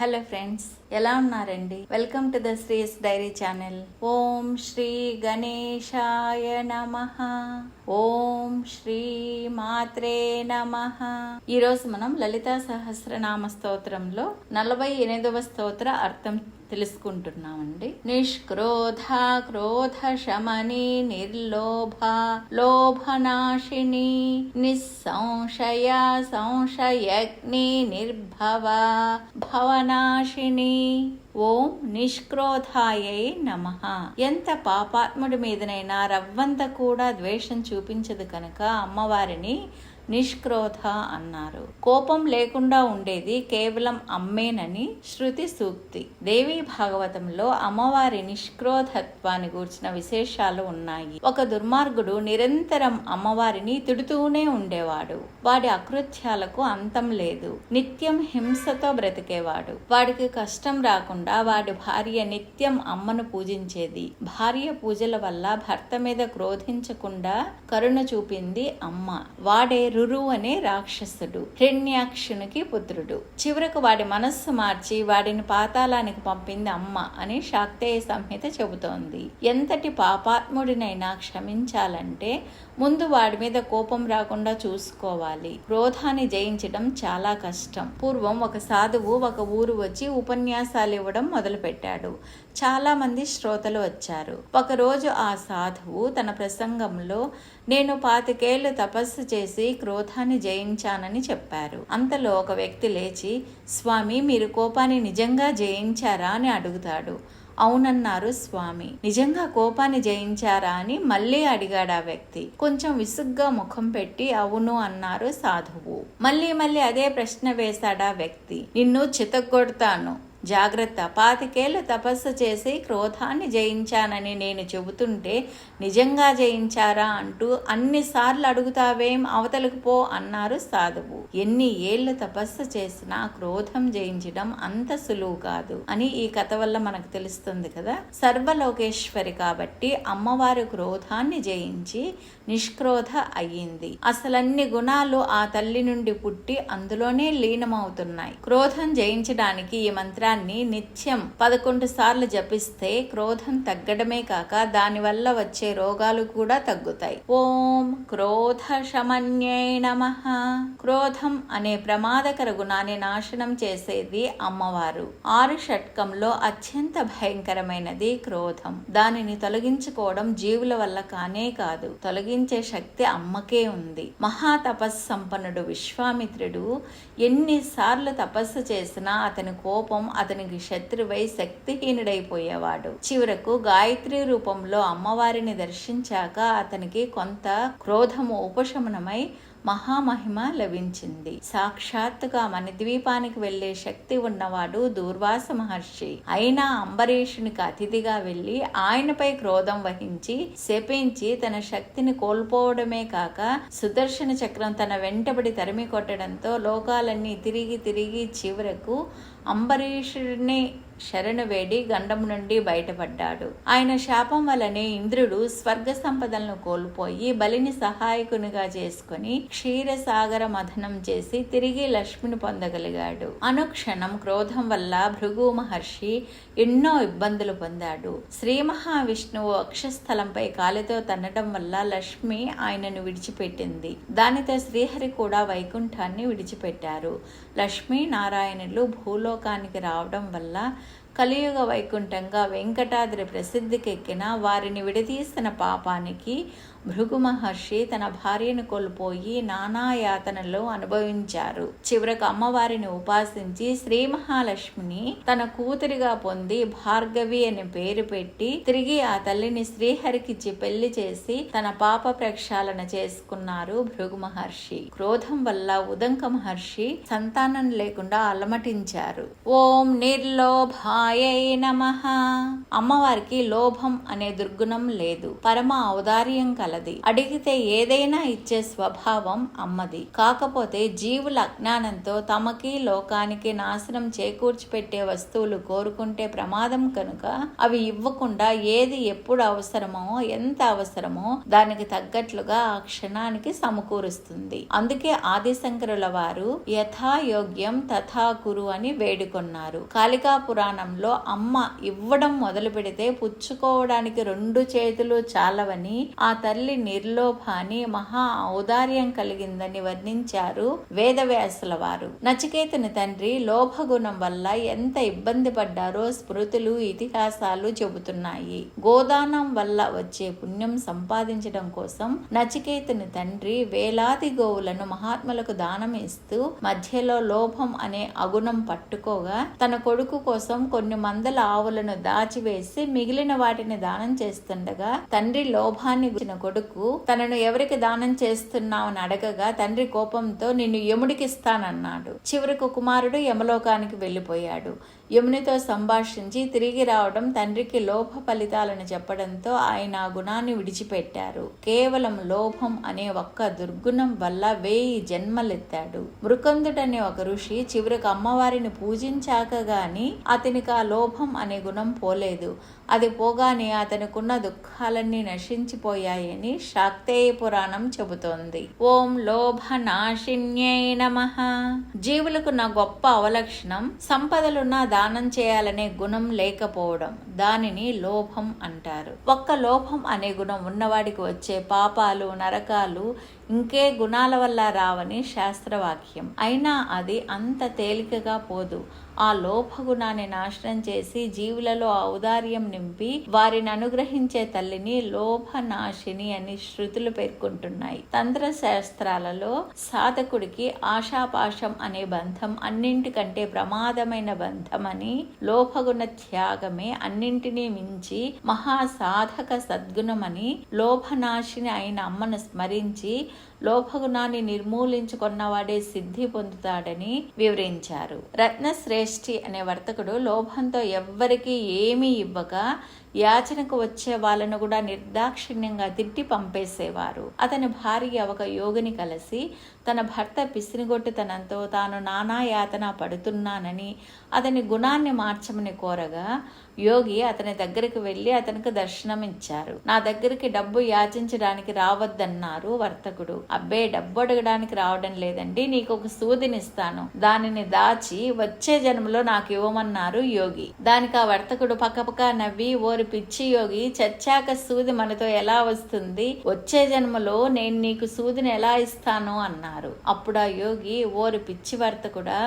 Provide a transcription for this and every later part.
Hello friends ఎలా ఉన్నారండి? Welcome to the Sri's diary channel. Om Shri గణేశాయ నమ. ఓం శ్రీ మాత్రే నమ. ఈరోజు మనం లలితా సహస్రనామ స్తోత్రంలో నలభై ఎనిమిదవ స్తోత్ర అర్థం తెలుసుకుంటున్నామండి. నిష్క్రోధ క్రోధ శమని నిర్లోభ లోభనాశిని నిస్సంశయ సంశయగ్ని నిర్భవ భవనాశిని. ఓం నిష్క్రోధాయై నమ. ఎంత పాపాత్ముడి మీదనైనా రవ్వంత కూడా ద్వేషం చూపించదు కనుక అమ్మవారిని నిష్క్రోధ అన్నారు. కోపం లేకుండా ఉండేది కేవలం అమ్మేనని శృతి సూక్తి. దేవి భాగవతంలో అమ్మవారి నిష్క్రోధత్వాన్ని గూర్చిన విశేషాలు ఉన్నాయి. ఒక దుర్మార్గుడు నిరంతరం అమ్మవారిని తిడుతూనే ఉండేవాడు. వాడి అకృత్యాలకు అంతం లేదు. నిత్యం హింసతో బ్రతికేవాడు. వాడికి కష్టం రాకుండా వాడి భార్య నిత్యం అమ్మను పూజించేది. భార్య పూజల వల్ల భర్త మీద క్రోధించకుండా కరుణ చూపింది అమ్మ. వాడే రురు అనే రాక్షసుడు. హిరణ్యాక్షునికి పుత్రుడు. చివరకు వాడి మనస్సు మార్చి వాడిని పాతాళానికి పంపింది అమ్మ అని శాక్తేయ సంహిత చెబుతోంది. ఎంతటి పాపాత్ముడినైనా క్షమించాలంటే ముందు వాడి మీద కోపం రాకుండా చూసుకోవాలి. క్రోధాన్ని జయించడం చాలా కష్టం. పూర్వం ఒక సాధువు ఒక ఊరు వచ్చి ఉపన్యాసాలు ఇవ్వడం మొదలుపెట్టాడు. చాలా మంది శ్రోతలు వచ్చారు. ఒకరోజు ఆ సాధువు తన ప్రసంగంలో నేను పాతికేళ్ళు తపస్సు చేసి క్రోధాన్ని జయించానని చెప్పారు. అంతలో ఒక వ్యక్తి లేచి స్వామి మీరు కోపాన్ని నిజంగా జయించారా? అని అడుగుతాడు. అవునన్నారు స్వామి. నిజంగా కోపాన్ని జయించారా? అని మళ్ళీ అడిగాడు ఆ వ్యక్తి. కొంచెం విసుగ్గా ముఖం పెట్టి అవును అన్నారు సాధువు. మళ్ళీ మళ్ళీ అదే ప్రశ్న వేశాడా వ్యక్తి. నిన్ను చితగొడతాను జాగ్రత్త. పాతికేళ్ళు తపస్సు చేసి క్రోధాన్ని జయించానని నేను చెబుతుంటే నిజంగా జయించారా? అంటూ అన్నిసార్లు అడుగుతావేం? అవతలకు పో అన్నారు సాధువు. ఎన్ని ఏళ్ళు తపస్సు చేసినా క్రోధం జయించడం అంత సులువు కాదు అని ఈ కథ వల్ల మనకు తెలుస్తుంది కదా. సర్వలోకేశ్వరి కాబట్టి అమ్మవారు క్రోధాన్ని జయించి నిష్క్రోధ అయ్యింది. అసలన్ని గుణాలు ఆ తల్లి నుండి పుట్టి అందులోనే లీనమవుతున్నాయి. క్రోధం జయించడానికి ఈ మంత్రాన్ని నిత్యం పదకొండు సార్లు జపిస్తే క్రోధం తగ్గడమే కాక దానివల్ల వచ్చే రోగాలు కూడా తగ్గుతాయి. ఓం క్రోధ శమన్యై నమ. క్రోధం అనే ప్రమాదకర గుణాన్ని నాశనం చేసేది అమ్మవారు. ఆరు షట్కంలో అత్యంత భయంకరమైనది క్రోధం. దానిని తొలగించుకోవడం జీవుల వల్ల కానే కాదు తొలగించే శక్తి అమ్మకే ఉంది. మహా తపస్సంపన్నుడు విశ్వామిత్రుడు ఎన్నిసార్లు తపస్సు చేసినా అతని కోపం అతనికి శత్రువై శక్తిహీనుడైపోయేవాడు. చివరకు గాయత్రి రూపంలో అమ్మవారిని దర్శించాక అతనికి కొంత క్రోధము ఉపశమనమై మహామహిమ లభించింది. సాక్షాత్తుగా మన ద్వీపానికి వెళ్ళే శక్తి ఉన్నవాడు దూర్వాస మహర్షి. అయినా అంబరీషునికి అతిథిగా వెళ్ళి ఆయనపై క్రోధం వహించి శపించి తన శక్తిని కోల్పోవడమే కాక సుదర్శన చక్రం తన వెంటబడి తరిమి కొట్టడంతో లోకాలన్నీ తిరిగి తిరిగి చివరకు అంబరీషుడిని శరణు వేడి గండం నుండి బయటపడ్డాడు. ఆయన శాపం వలనే ఇంద్రుడు స్వర్గ సంపదలను కోల్పోయి బలిని సహాయకునిగా చేసుకుని క్షీరసాగర మథనం చేసి తిరిగి లక్ష్మిని పొందగలిగాడు. అనుక్షణం క్రోధం వల్ల భృగు మహర్షి ఎన్నో ఇబ్బందులు పొందాడు. శ్రీ మహావిష్ణువు అక్షస్థలంపై కాలితో తన్నడం వల్ల లక్ష్మి ఆయనను విడిచిపెట్టింది. దానితో శ్రీహరి కూడా వైకుంఠాన్ని విడిచిపెట్టారు. లక్ష్మీ నారాయణులు భూలోకానికి రావడం వల్ల కలియుగ వైకుంఠంగా వెంకటాద్రి ప్రసిద్ధికెక్కిన వారిని విడదీసిన పాపానికి భృగు మహర్షి తన భార్యను కోల్పోయి నానా యాతనలు అనుభవించారు. చివరకు అమ్మవారిని ఉపాసించి శ్రీ మహాలక్ష్మిని తన కూతురిగా పొంది భార్గవి అని పేరు పెట్టి తిరిగి ఆ తల్లిని శ్రీహరికిచ్చి పెళ్ళి చేసి తన పాప ప్రక్షాళన చేసుకున్నారు భృగు మహర్షి క్రోధం వల్ల ఉదంక మహర్షి సంతానం లేకుండా అలమటించారు. ఓం నిర్లోభాయ నమ. అమ్మవారికి లోభం అనే దుర్గుణం లేదు. పరమ ఔదార్యం కలది అడిగితే ఏదైనా ఇచ్చే స్వభావం అమ్మది. కాకపోతే జీవుల అజ్ఞానంతో తమకి లోకానికి నాశనం చేకూర్చి పెట్టే వస్తువులు కోరుకుంటే ప్రమాదం కనుక అవి ఇవ్వకుండా ఏది ఎప్పుడు అవసరమో ఎంత అవసరమో దానికి తగ్గట్లుగా ఆ క్షణానికి సమకూరుస్తుంది. అందుకే ఆదిశంకరుల వారు యథాయోగ్యం తథా కురు అని వేడుకొన్నారు. కాళికా పురాణంలో అమ్మ ఇవ్వడం మొదలు పెడితే పుచ్చుకోవడానికి రెండు చేతులు చాలవని ఆ తల్లి నిర్లోభాన్ని మహా ఔదార్యం కలిగిందని వర్ణించారు వేదవ్యాసుల వారు. నచికేతుని తండ్రి లోభగుణం వల్ల ఎంత ఇబ్బంది పడ్డారో స్మృతులు ఇతిహాసాలు చెబుతున్నాయి. గోదానం వల్ల వచ్చే పుణ్యం సంపాదించడం కోసం నచికేతుని తండ్రి వేలాది గోవులను మహాత్ములకు దానం ఇస్తూ మధ్యలో లోభం అనే అగుణం పట్టుకోగా తన కొడుకు కోసం కొన్ని మందల ఆవులను దాచివేసి మిగిలిన వాటిని దానం చేస్తుండగా తండ్రి లోభాన్ని గురించిన కొడుకు తనను ఎవరికి దానం చేస్తున్నావని అడగగా తండ్రి కోపంతో నిన్ను యముడికిస్తానన్నాడు. చివరకు కుమారుడు యమలోకానికి వెళ్ళిపోయాడు. యమునితో సంభాషించి తిరిగి రావడం తండ్రికి లోభ ఫలితాలను చెప్పడంతో ఆయన ఆ గుణాన్ని విడిచిపెట్టారు. కేవలం లోభం అనే ఒక్క దుర్గుణం వల్ల వేయి జన్మలెత్తాడు. మృకందుడనే ఒక ఋషి చివరికి అమ్మవారిని పూజించాక గాని అతనికి ఆ లోభం అనే గుణం పోలేదు. అది పోగానే అతనికున్న దుఃఖాలన్నీ నశించిపోయాయని శాక్తేయ పురాణం చెబుతోంది. ఓం లోభ నాశిన్యై నమ. జీవులకు నా గొప్ప అవలక్షణం సంపదలున్న దానం చేయాలనే గుణం లేకపోవడం దానిని లోభం అంటారు. ఒక్క లోభం అనే గుణం ఉన్నవాడికి వచ్చే పాపాలు నరకాలు ఇంకే గుణాల వల్ల రావని శాస్త్రవాక్యం. అయినా అది అంత తేలికగా పోదు. ఆ లోపగుణాన్ని నాశనం చేసి జీవులలో ఔదార్యం నింపి వారిని అనుగ్రహించే తల్లిని లోభనాశిని అని శృతులు పేర్కొంటున్నాయి. తంత్ర శాస్త్రాలలో సాధకుడికి ఆశాపాశం అనే బంధం అన్నింటికంటే ప్రమాదమైన బంధమని లోపగుణ త్యాగమే అన్నింటినీ మించి మహాసాధక సద్గుణమని లోభనాశిని అయిన అమ్మను స్మరించి లోభగుణాన్ని నిర్మూలించుకున్నవాడే సిద్ధి పొందుతాడని వివరించారు. రత్నశ్రేష్ఠి అనే వర్తకుడు లోభంతో ఎవ్వరికీ ఏమీ ఇవ్వక యాచనకు వచ్చే వాళ్ళను కూడా నిర్దాక్షిణ్యంగా తిట్టి పంపేసేవారు. అతని భార్య ఒక యోగిని కలిసి తన భర్త పిసినిగొట్టుతనంతో తాను నానా యాతన పడుతున్నానని అతని గుణాన్ని మార్చమని కోరగా యోగి అతని దగ్గరికి వెళ్ళి అతనికి దర్శనం ఇచ్చారు నా దగ్గరికి డబ్బు యాచించడానికి రావద్దన్నారు వర్తకుడు. అబ్బే డబ్బు అడగడానికి రావడం లేదండి నీకు ఒక సూదినిస్తాను. దానిని దాచి వచ్చే జన్మలో నాకు ఇవ్వమన్నారు యోగి. దానికి ఆ వర్తకుడు పక్కపక్క నవ్వి ఓరి పిచ్చి యోగి చచ్చాక సూది మనతో ఎలా వస్తుంది? వచ్చే జన్మలో నేను నీకు సూదిని ఎలా ఇస్తాను? అన్నారు. అప్పుడు ఆ యోగి ఓరి పిచ్చి వర్తకుడా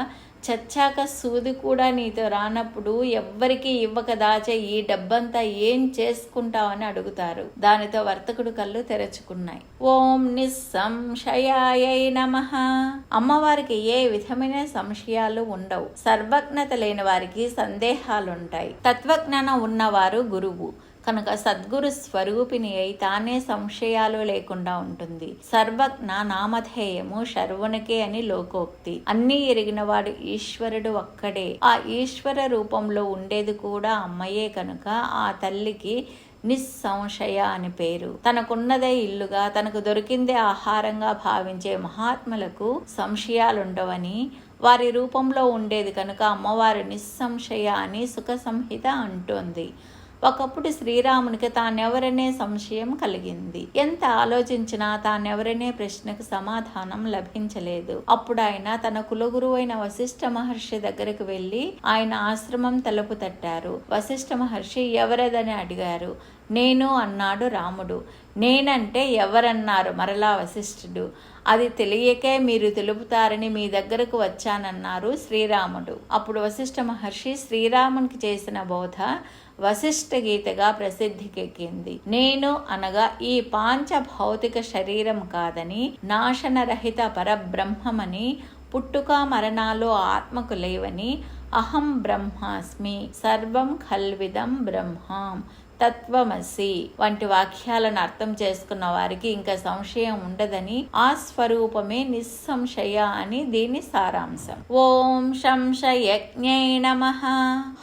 చచ్చాక సూది కూడా నీతో రానప్పుడు ఎవ్వరికి ఇవ్వక దాచే ఈ డబ్బంతా ఏం చేసుకుంటావని అడుగుతారు. దానితో వర్తకుడు కళ్ళు తెరచుకున్నాయి. ఓం నిస్సంశయాయ నమ. అమ్మవారికి ఏ విధమైన సంశయాలు ఉండవు. సర్వజ్ఞత లేని వారికి సందేహాలుంటాయి. తత్వజ్ఞానం ఉన్నవారు గురువు. కనుక సద్గురు స్వరూపిణి అయి తానే సంశయాలు లేకుండా ఉంటుంది. సర్వజ్ఞ నామధేయము శర్వునికే అని లోకోక్తి. అన్నీ ఎరిగినవాడు ఈశ్వరుడు ఒక్కడే. ఆ ఈశ్వర రూపంలో ఉండేది కూడా అమ్మయే కనుక ఆ తల్లికి నిస్సంశయ అని పేరు. తనకున్నదే ఇల్లుగా తనకు దొరికిందే ఆహారంగా భావించే మహాత్ములకు సంశయాలుండవని వారి రూపంలో ఉండేది కనుక అమ్మవారు నిస్సంశయ అని సుఖ సంహిత అంటోంది. ఒకప్పుడు శ్రీరామునికి తానెవరనే సంశయం కలిగింది. ఎంత ఆలోచించినా తానెవరనే ప్రశ్నకు సమాధానం లభించలేదు. అప్పుడు ఆయన తన కులగురువైన వశిష్ఠ మహర్షి దగ్గరకు వెళ్ళి ఆయన ఆశ్రమం తలుపు తట్టారు. వశిష్ఠ మహర్షి ఎవరదని అడిగారు. నేను అన్నాడు రాముడు. నేనంటే ఎవరన్నారు మరలా వశిష్ఠుడు? అది తెలియకే మీరు తెలుపుతారని మీ దగ్గరకు వచ్చానన్నారు శ్రీరాముడు. అప్పుడు వశిష్ఠ మహర్షి శ్రీరామునికి చేసిన బోధ వశిష్ఠ గీతగా ప్రసిద్ధికెక్కింది. నేను అనగా ఈ పాంచ భౌతిక శరీరం కాదని నాశనరహిత పరబ్రహ్మమని పుట్టుక మరణాలు ఆత్మకు లేవని అహం బ్రహ్మాస్మి సర్వం ఖల్విదం బ్రహ్మాం తత్వమసి వంటి వాక్యాలను అర్థం చేసుకున్న వారికి ఇంకా సంశయం ఉండదని ఆ స్వరూపమే నిస్సంశయ అని దీని సారాంశం. ఓం శంశయజ్ఞై నమ.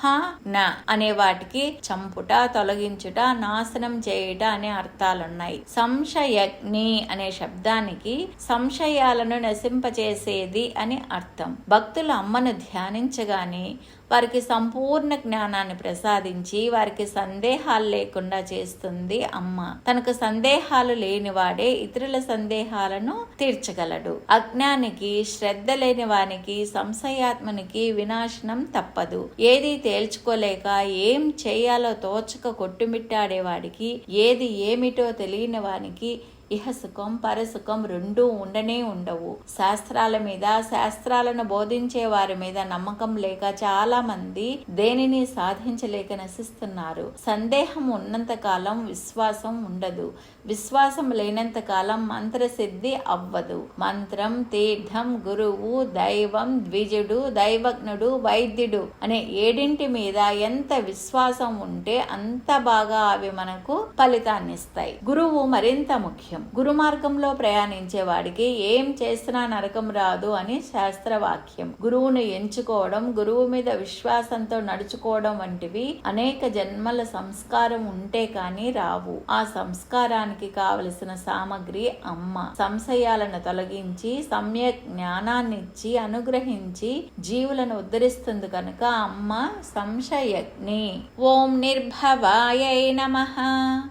హ న అనే వాటికి చంపుట తొలగించుట నాశనం చేయుట అనే అర్థాలున్నాయి. సంశయజ్ఞి అనే శబ్దానికి సంశయాలను నశింపచేసేది అని అర్థం. భక్తులు అమ్మను ధ్యానించగానే వారికి సంపూర్ణ జ్ఞానాన్ని ప్రసాదించి వారికి సందేహాలు లేకుండా చేస్తుంది అమ్మ. తనకు సందేహాలు లేనివాడే ఇతరుల సందేహాలను తీర్చగలడు. అజ్ఞానికి శ్రద్ధ లేని వానికి సంశయాత్మనికి వినాశనం తప్పదు. ఏది తేల్చుకోలేక ఏం చేయాలో తోచక కొట్టుమిట్టాడేవాడికి ఏది ఏమిటో తెలియని వానికి ఇహ సుఖం పరసుఖం రెండూ ఉండనే ఉండవు. శాస్త్రాల మీద శాస్త్రాలను బోధించే వారి మీద నమ్మకం లేక చాలా మంది దేనిని సాధించలేక నశిస్తున్నారు. సందేహం ఉన్నంత కాలం విశ్వాసం ఉండదు. విశ్వాసం లేనంత కాలం మంత్రసిద్ధి అవ్వదు. మంత్రం తీర్థం గురువు దైవం ద్విజుడు దైవజ్ఞుడు వైద్యుడు అనే ఏడింటి మీద ఎంత విశ్వాసం ఉంటే అంత బాగా అవి మనకు ఫలితాన్నిస్తాయి. గురువు మరింత ముఖ్యం. గురు మార్గంలో ప్రయాణించే వాడికి ఏం చేసినా నరకం రాదు అని శాస్త్రవాక్యం. గురువును ఎంచుకోవడం గురువు మీద విశ్వాసంతో నడుచుకోవడం వంటివి అనేక జన్మల సంస్కారం ఉంటే కాని రావు. ఆ సంస్కారానికి కావలసిన సామగ్రి అమ్మ. సంశయాలను తొలగించి సమ్యక్ జ్ఞానాన్నిచ్చి అనుగ్రహించి జీవులను ఉద్ధరిస్తుంది కనుక అమ్మ సంశయజ్ఞి. ఓం నిర్భవాయ నమ.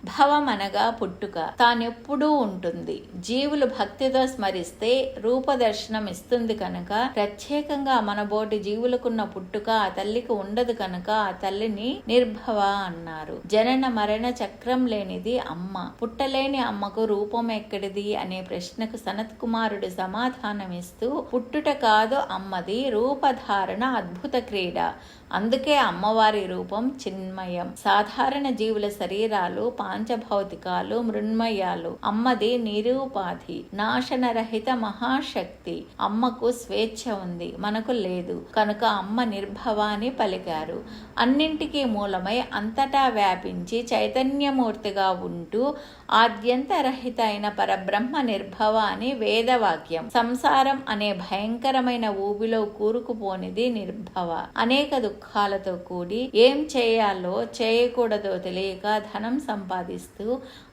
భవం అనగా పుట్టుక. తానెప్పుడూ ఉంటుంది. జీవులు భక్తితో స్మరిస్తే రూపదర్శనం ఇస్తుంది కనుక ప్రత్యేకంగా మన బోటి జీవులకున్న పుట్టుక ఆ తల్లికి ఉండదు కనుక ఆ తల్లిని నిర్భవ అన్నారు. జనన మరణ చక్రం లేనిది అమ్మ. పుట్టలేని అమ్మకు రూపం ఎక్కడిది అనే ప్రశ్నకు సనత్ కుమారుడు సమాధానమిస్తూ పుట్టుట కాదు అమ్మది రూపధారణ అద్భుత క్రీడ. అందుకే అమ్మవారి రూపం చిన్మయం. సాధారణ జీవుల శరీరాలు పాంచభౌతికాలు మృణ్మయాలు. అమ్మది నిరూపాధి నాశనరహిత మహాశక్తి. అమ్మకు స్వేచ్ఛ ఉంది మనకు లేదు. కనుక అమ్మ నిర్భవాన్ని పలికారు. అన్నింటికీ మూలమై అంతటా వ్యాపించి చైతన్యమూర్తిగా ఉంటూ ఆద్యంతరహిత అయిన పరబ్రహ్మ నిర్భవ అని వేదవాక్యం. సంసారం అనే భయంకరమైన ఊబిలో కూరుకుపోనిది నిర్భవ. అనేక దుఃఖాలతో కూడి ఏం చేయాలో చేయకూడదో తెలియక ధనం సంపాదిస్తూ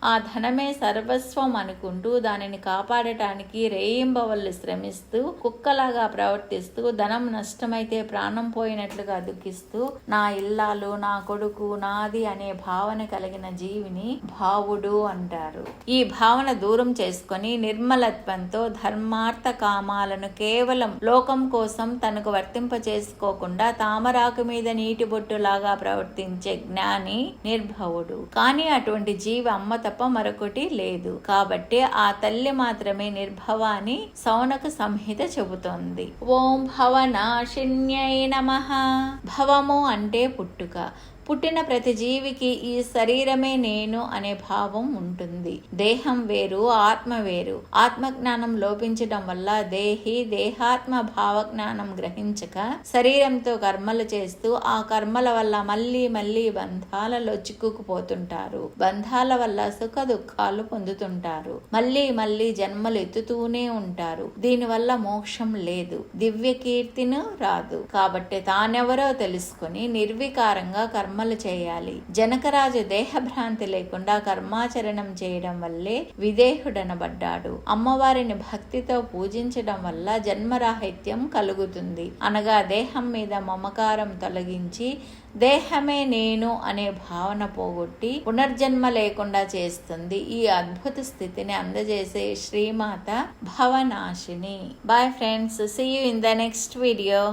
ఆ ధనమే సర్వస్వం అనుకుంటూ దానిని కాపాడటానికి రేయింబవళ్ళు శ్రమిస్తూ కుక్కలాగా ప్రవర్తిస్తూ ధనం నష్టమైతే ప్రాణం పోయినట్లుగా దుఃఖిస్తూ నా ఇల్లాలు నా కొడుకు నాది అనే భావన కలిగిన జీవిని భావుడు అంటారు. ఈ భావన దూరం చేసుకొని నిర్మలత్వంతో ధర్మార్థ కామాలను కేవలం లోకం కోసం తనకు వర్తింప చేసుకోకుండా తామరాకు మీద నీటి బొట్టులాగా ప్రవర్తించే జ్ఞాని నిర్భవుడు. కానీ అటువంటి జీవి అమ్మ తప్ప మరొకటి లేదు. కాబట్టి ఆ తల్లి మాత్రమే నిర్భవ అని సౌనక సంహిత చెబుతోంది. ఓం భవనాశిన్యై నమ. భవము అంటే పుట్టుక. పుట్టిన ప్రతి జీవికి ఈ శరీరమే నేను అనే భావం ఉంటుంది. దేహం వేరు ఆత్మ వేరు. ఆత్మజ్ఞానం లోపించడం వల్ల దేహి దేహాత్మ భావజ్ఞానం గ్రహించక శరీరంతో కర్మలు చేస్తూ ఆ కర్మల వల్ల మళ్ళీ మళ్ళీ బంధాలలో చిక్కుకుపోతుంటారు. బంధాల వల్ల సుఖ దుఃఖాలు పొందుతుంటారు. మళ్ళీ మళ్ళీ జన్మలు ఎత్తుతూనే ఉంటారు. దీనివల్ల మోక్షం లేదు. దివ్య కీర్తిను రాదు. కాబట్టి తానెవరో తెలుసుకుని నిర్వికారంగా కర్మ కర్మలు చేయాలి. జనకరాజు దేహభ్రాంతి లేకుండా కర్మాచరణం చేయడం వల్లే విదేహుడనబడ్డాడు. అమ్మవారిని భక్తితో పూజించడం వల్ల జన్మరాహిత్యం కలుగుతుంది. అనగా దేహం మీద మమకారం తొలగించి దేహమే నేను అనే భావన పోగొట్టి పునర్జన్మ లేకుండా చేస్తుంది. ఈ అద్భుత స్థితిని అందజేసే శ్రీమాత భవనాశిని. Bye friends see you in the next video